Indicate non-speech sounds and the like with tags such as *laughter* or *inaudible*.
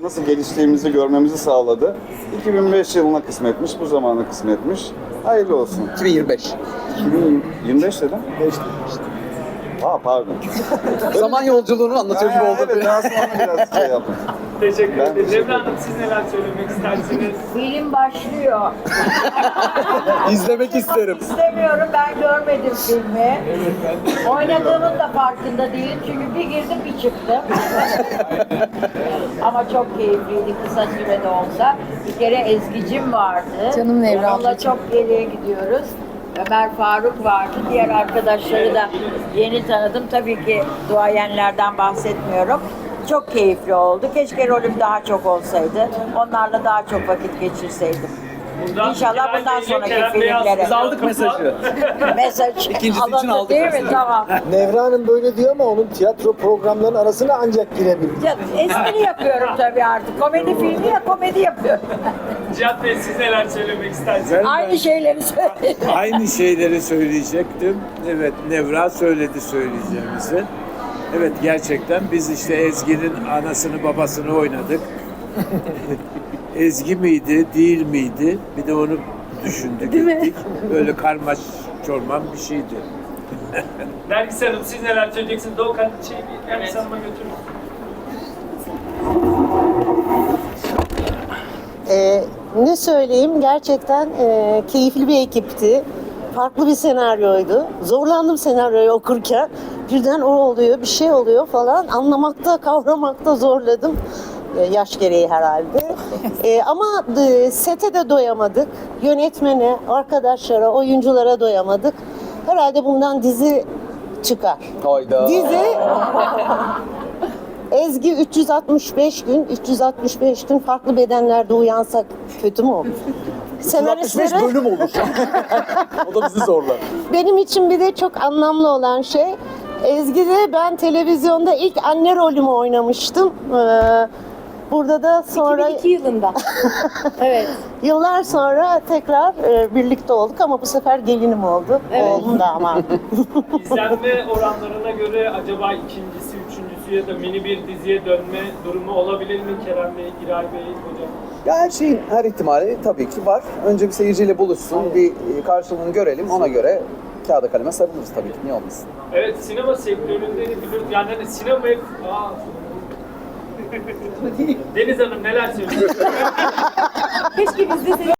Nasıl geliştiğimizi görmemizi sağladı. 2005 yılına kısmetmiş, bu zamana kısmetmiş. Hayırlı olsun. 2025. 2025 dedim. 5 Aa pardon. *laughs* Zaman yolculuğunu anlatıyor gibi oldu. evet, daha sonra biraz şey yaptım. Teşekkür Ben ederim. teşekkür Cemre Hanım siz neler söylemek istersiniz? Film başlıyor. *laughs* İzlemek isterim. İstemiyorum ben görmedim filmi. Oynadığımın da farkında değilim çünkü bir girdim bir çıktım. *laughs* Ama çok keyifliydi kısa sürede olsa. Bir kere Ezgi'cim vardı. Canım Nevra Onunla ablacığım. çok geriye gidiyoruz. Ömer Faruk vardı. Diğer arkadaşları da yeni tanıdım. Tabii ki duayenlerden bahsetmiyorum. Çok keyifli oldu. Keşke rolüm daha çok olsaydı. Onlarla daha çok vakit geçirseydim. Bundan İnşallah bundan sonraki filmlere. kızı Aldık mesajı. *laughs* Mesaj İkincisi için aldık değil mi? mesajı. Tamam. *laughs* Nevra Hanım böyle diyor ama onun tiyatro programlarının arasına ancak girebilir. Ya, espri yapıyorum tabii artık. Komedi filmi ya komedi yapıyorum. *laughs* Cihat Bey siz neler söylemek istersiniz? Aynı şeyleri söylüyorum. aynı şeyleri söyleyecektim. Evet Nevra söyledi söyleyeceğimizi. Evet gerçekten biz işte Ezgi'nin anasını babasını oynadık. Ezgi miydi, değil miydi? Bir de onu düşündük, ettik. Böyle karmaş çorman bir şeydi. Nergis Hanım siz neler söyleyeceksiniz? Doğukan şey bir Nergis Hanım'a götürün. Ee, ne söyleyeyim gerçekten e, keyifli bir ekipti. Farklı bir senaryoydu. Zorlandım senaryoyu okurken. Birden o oluyor, bir şey oluyor falan. Anlamakta, kavramakta zorladım. Ee, yaş gereği herhalde. Ee, ama e, sete de doyamadık. Yönetmene, arkadaşlara, oyunculara doyamadık. Herhalde bundan dizi çıkar. Hayda. Dizi Ezgi 365 gün, 365 gün farklı bedenlerde uyansak kötü mü olur? 65 Senaristlere bölüm olur. *laughs* o da bizi zorlar. benim için bir de çok anlamlı olan şey Ezgi'de ben televizyonda ilk anne rolümü oynamıştım. Ee, burada da sonra 2002 yılında. *laughs* evet. yıllar sonra tekrar e, birlikte olduk ama bu sefer gelinim oldu. Oğlum da ama. *laughs* İzlenme oranlarına göre acaba ikincisi, ya da mini bir diziye dönme durumu olabilir mi Kerem Bey, Giray Bey hocam? Ya her şeyin her ihtimali tabii ki var. Önce bir seyirciyle buluşsun, bir e, karşılığını görelim. Ona göre kağıda kaleme sarılırız tabii ki. Niye olmasın? Evet sinema sektöründe de biliyoruz yani hani sinemaya... Aa. Deniz Hanım neler söylüyorsunuz? Keşke biz de